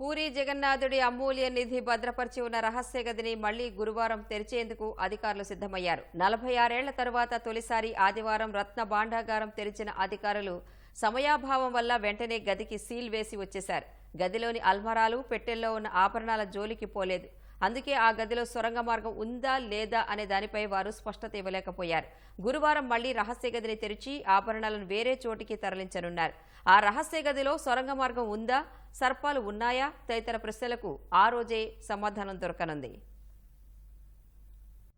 పూరి జగన్నాథుడి అమూల్య నిధి భద్రపరిచి ఉన్న రహస్య గదిని మళ్ళీ గురువారం తెరిచేందుకు అధికారులు సిద్ధమయ్యారు. నలభై ఆరేళ్ళ తరువాత తొలిసారి ఆదివారం రత్న భాండాగారం తెరిచిన అధికారులు సమయాభావం వల్ల వెంటనే గదికి సీల్ వేసి వచ్చేశారు. గదిలోని అల్మరాలు పెట్టెల్లో ఉన్న ఆభరణాల జోలికి పోలేదు. అందుకే ఆ గదిలో సొరంగ మార్గం ఉందా లేదా అనే దానిపై వారు స్పష్టత ఇవ్వలేకపోయారు. గురువారం మళ్ళీ రహస్య గదిని తెరిచి ఆభరణాలను వేరే చోటికి తరలించనున్నారు. ఆ రహస్య గదిలో సొరంగ మార్గం ఉందా సర్పాలు ఉన్నాయా? తదితర ప్రశ్నలకు ఆ రోజే సమాధానం దొరకనుంది.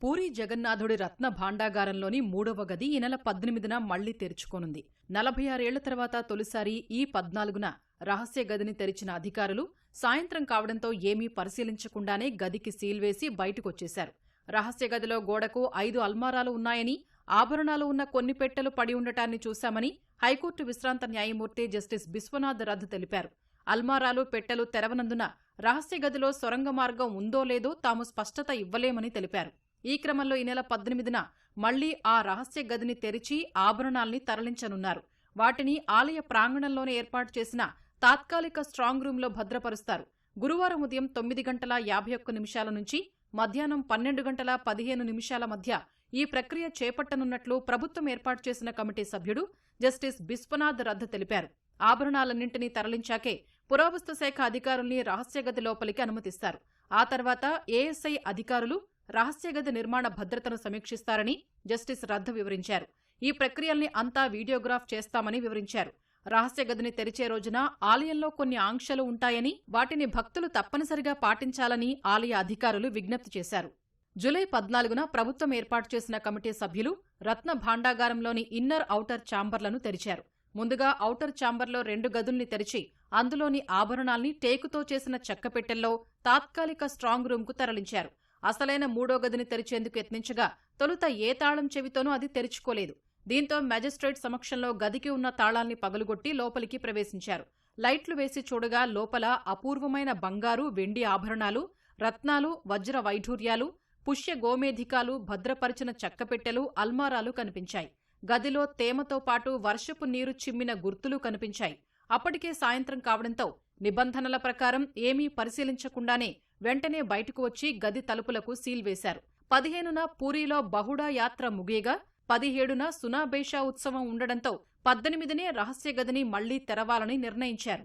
పూరి జగన్నాథుడి రత్న భాండాగారంలోని మూడవ గది ఈ నెల పద్దెనిమిదిన మళ్ళీ తెరుచుకోనుంది. నలభై ఆరేళ్ళ తర్వాత తొలిసారి ఈ పద్నాలుగున రహస్య గదిని తెరిచిన అధికారులు సాయంత్రం కావడంతో ఏమీ పరిశీలించకుండానే గదికి సీల్ వేసి బయటకొచ్చేశారు. రహస్య గదిలో గోడకు ఐదు అల్మారాలు ఉన్నాయని ఆభరణాలు ఉన్న కొన్ని పెట్టెలు పడి ఉండటాన్ని చూశామని హైకోర్టు విశ్రాంత న్యాయమూర్తి జస్టిస్ బిశ్వనాథ్ రథ్ తెలిపారు. అల్మారాలు పెట్టెలు తెరవనందున రహస్య గదిలో సొరంగ మార్గం ఉందో లేదో తాము స్పష్టత ఇవ్వలేమని తెలిపారు. ఈ క్రమంలో ఈ నెల పద్దెనిమిదిన మళ్ళీ ఆ రహస్య గదిని తెరిచి ఆభరణాల్ని తరలించనున్నారు. వాటిని ఆలయ ప్రాంగణంలోనే ఏర్పాటు చేసిన తాత్కాలిక స్ట్రాంగ్ రూంలో భద్రపరుస్తారు. గురువారం ఉదయం తొమ్మిది గంటల యాభై ఒక్క నిమిషాల నుంచి మధ్యాహ్నం పన్నెండు గంటల పదిహేను నిమిషాల మధ్య ఈ ప్రక్రియ చేపట్టనున్నట్లు ప్రభుత్వం ఏర్పాటు చేసిన కమిటీ సభ్యుడు జస్టిస్ బిశ్వనాథ్ రద్ద తెలిపారు. ఆభరణాలన్నింటినీ తరలించాకే పురావస్తు శాఖ అధికారుల్ని రహస్యగది లోపలికి అనుమతిస్తారు. ఆ తర్వాత ఏఎస్ఐ అధికారులు రహస్యగది నిర్మాణ భద్రతను సమీక్షిస్తారని జస్టిస్ రద్ద వివరించారు. ఈ ప్రక్రియల్ని అంతా వీడియోగ్రాఫ్ చేస్తామని వివరించారు. రహస్య గదిని తెరిచే రోజున ఆలయంలో కొన్ని ఆంక్షలు ఉంటాయని వాటిని భక్తులు తప్పనిసరిగా పాటించాలని ఆలయ అధికారులు విజ్ఞప్తి చేశారు. జులై పద్నాలుగున ప్రభుత్వం ఏర్పాటు చేసిన కమిటీ సభ్యులు రత్న భాండాగారంలోని ఇన్నర్ ఔటర్ ఛాంబర్లను తెరిచారు. ముందుగా ఔటర్ ఛాంబర్లో రెండు గదుల్ని తెరిచి అందులోని ఆభరణాల్ని టేకుతో చేసిన చెక్కపెట్టెల్లో తాత్కాలిక స్ట్రాంగ్ రూంకు తరలించారు. అసలైన మూడో గదిని తెరిచేందుకు యత్నించగా తొలుత ఏ తాళం చెవితోనూ అది తెరుచుకోలేదు. దీంతో మెజిస్ట్రేట్ సమక్షంలో గదికి ఉన్న తాళాల్ని పగులుగొట్టి లోపలికి ప్రవేశించారు. లైట్లు వేసి చూడగా లోపల అపూర్వమైన బంగారు వెండి ఆభరణాలు రత్నాలు వజ్ర వైఢూర్యాలు పుష్య గోమేధికాలు భద్రపరిచిన చెక్కపెట్టెలు అల్మారాలు కనిపించాయి. గదిలో తేమతో పాటు వర్షపు నీరు చిమ్మిన గుర్తులు కనిపించాయి. అప్పటికే సాయంత్రం కావడంతో నిబంధనల ప్రకారం ఏమీ పరిశీలించకుండానే వెంటనే బయటకు వచ్చి గది తలుపులకు సీల్ వేశారు. పదిహేనున పూరీలో బహుడా యాత్ర ముగియగా పదిహేడున సునాబేషా ఉత్సవం ఉండడంతో పద్దెనిమిదినే రహస్య గదిని మళ్ళీ తెరవాలని నిర్ణయించారు.